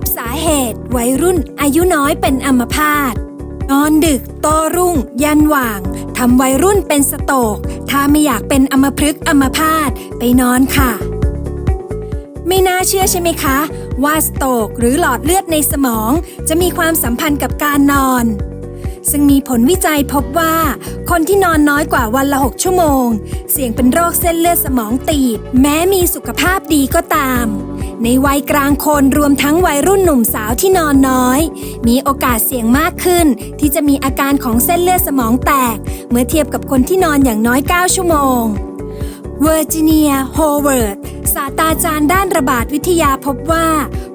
บสาเหตุ วัยรุ่นอายุน้อยเป็นอัมพาตนอนดึกโตรุ่ง ยันหว่างทำวัยรุ่นเป็นสโตก ถ้าไม่อยากเป็นอัมพฤกษ์อัมพาตไปนอนค่ะ ไม่น่าเชื่อใช่ไหมคะ ว่าสโตกหรือหลอดเลือดในสมอง จะมีความสัมพันธ์กับการนอน ซึ่งมีผลวิจัยพบว่า คนที่นอนน้อยกว่าวันละ 6 ชั่วโมง เสี่ยงเป็นโรคเส้นเลือดสมองตีบ แม้มีสุขภาพดีก็ตาม ในวัยกลางคนรวมทั้งวัยรุ่นหนุ่มสาวที่นอนน้อย มีโอกาสเสี่ยงมากขึ้น ที่จะมีอาการของเส้นเลือดสมองแตก เมื่อเทียบกับคนที่นอนอย่างน้อย 9 ชั่วโมงเวอร์จิเนียโฮเวิร์ดศาสตราจารย์ด้านระบาดวิทยาพบว่า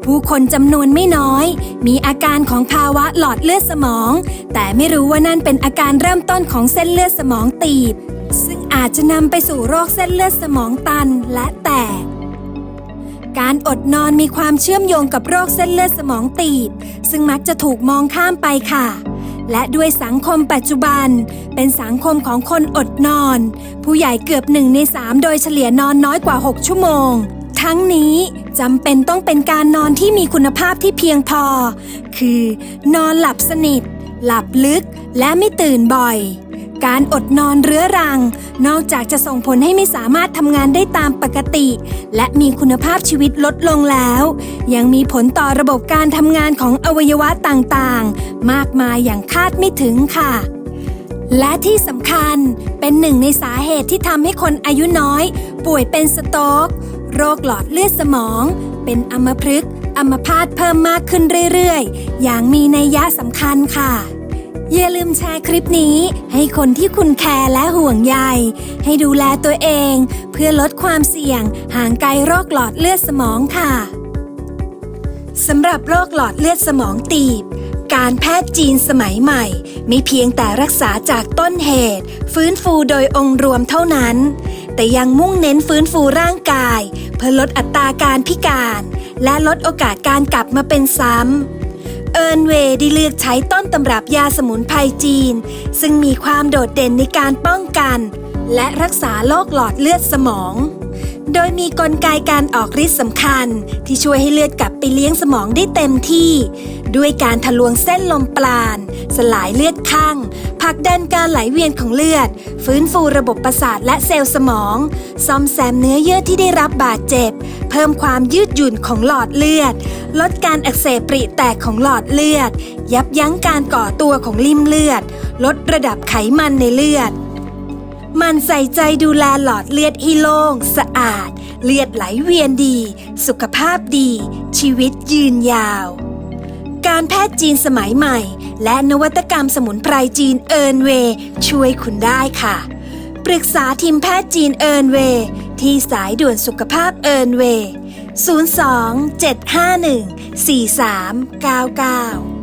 ผู้คนจำนวนไม่น้อย มีอาการของภาวะหลอดเลือดสมอง แต่ไม่รู้ว่านั่นเป็นอาการเริ่มต้นของเส้นเลือดสมองตีบ ซึ่งอาจจะนำไปสู่โรคเส้นเลือดสมองตันและแตก การอดนอนมีความเชื่อมโยงกับโรคเส้นเลือดสมองตีบ ซึ่งมักจะถูกมองข้ามไปค่ะ และด้วยสังคมปัจจุบัน เป็นสังคมของคนอดนอน ผู้ใหญ่เกือบหนึ่งในสามโดยเฉลี่ยนอนน้อยกว่า 6 ชั่วโมง ทั้งนี้จำเป็นต้องเป็นการนอนที่มีคุณภาพที่เพียงพอ คือ นอนหลับสนิท หลับลึกและไม่ตื่นบ่อย การอดนอนเรื้อรัง นอกจากจะส่งผลให้ไม่สามารถทำงานได้ตามปกติ และมีคุณภาพชีวิตลดลงแล้ว ยังมีผลต่อระบบการทำงานของอวัยวะต่างๆ มากมายอย่างคาดไม่ถึงค่ะ และที่สำคัญเป็นหนึ่งในสาเหตุที่ทำให้คนอายุน้อย ป่วยเป็นสโตรกโรคหลอดเลือดสมอง เป็นอัมพฤกษ์อัมพาตเพิ่มมากขึ้นเรื่อยๆ อย่างมีนัยยะสำคัญค่ะ อย่าลืมแชร์คลิปนี้ให้คนที่คุณแคร์และห่วงใย ให้ดูแลตัวเอง เพื่อลดความเสี่ยง ห่างไกลโรคหลอดเลือดสมองค่ะสำหรับโรคหลอดเลือดสมองตีบ การแพทย์จีนสมัยใหม่ ไม่เพียงแต่รักษาจากต้นเหตุ ฟื้นฟูโดยองค์รวมเท่านั้น แต่ยังมุ่งเน้นฟื้นฟูร่างกาย เพื่อลดอัตราการพิการ และลดโอกาสการกลับมาเป็นซ้ำ เอิร์นเวย์ได้เลือกใช้ต้นตำรับยาสมุนไพรจีน ซึ่งมีความโดดเด่นในการป้องกัน และรักษาโรคหลอดเลือดสมอง โดยมีกลไกการออกฤทธิ์สำคัญ ที่ช่วยให้เลือดกลับไปเลี้ยงสมองได้เต็มที่ ด้วยการทะลวงเส้นลมปราณ สลายเลือดข้างผลักดันการไหลเวียนของเลือด ฟื้นฟูระบบประสาทและเซลล์สมอง ซ่อมแซมเนื้อเยื่อที่ได้รับบาดเจ็บ เพิ่มความยืดหยุ่นของหลอดเลือด ลดการอักเสบปริแตกของหลอดเลือด ยับยั้งการก่อตัวของริ่มเลือด ลดระดับไขมันในเลือดมันใส่ใจดูแลหลอดเลือดให้โล่งสะอาด เลือดไหลเวียนดี สุขภาพดี ชีวิตยืนยาว การแพทย์จีนสมัยใหม่ และนวัตกรรมสมุนไพรจีนเอิร์นเวย์ช่วยคุณได้ค่ะ ปรึกษาทีมแพทย์จีนเอิร์นเวย์ที่สายด่วนสุขภาพเอิร์นเวย์02 751 4399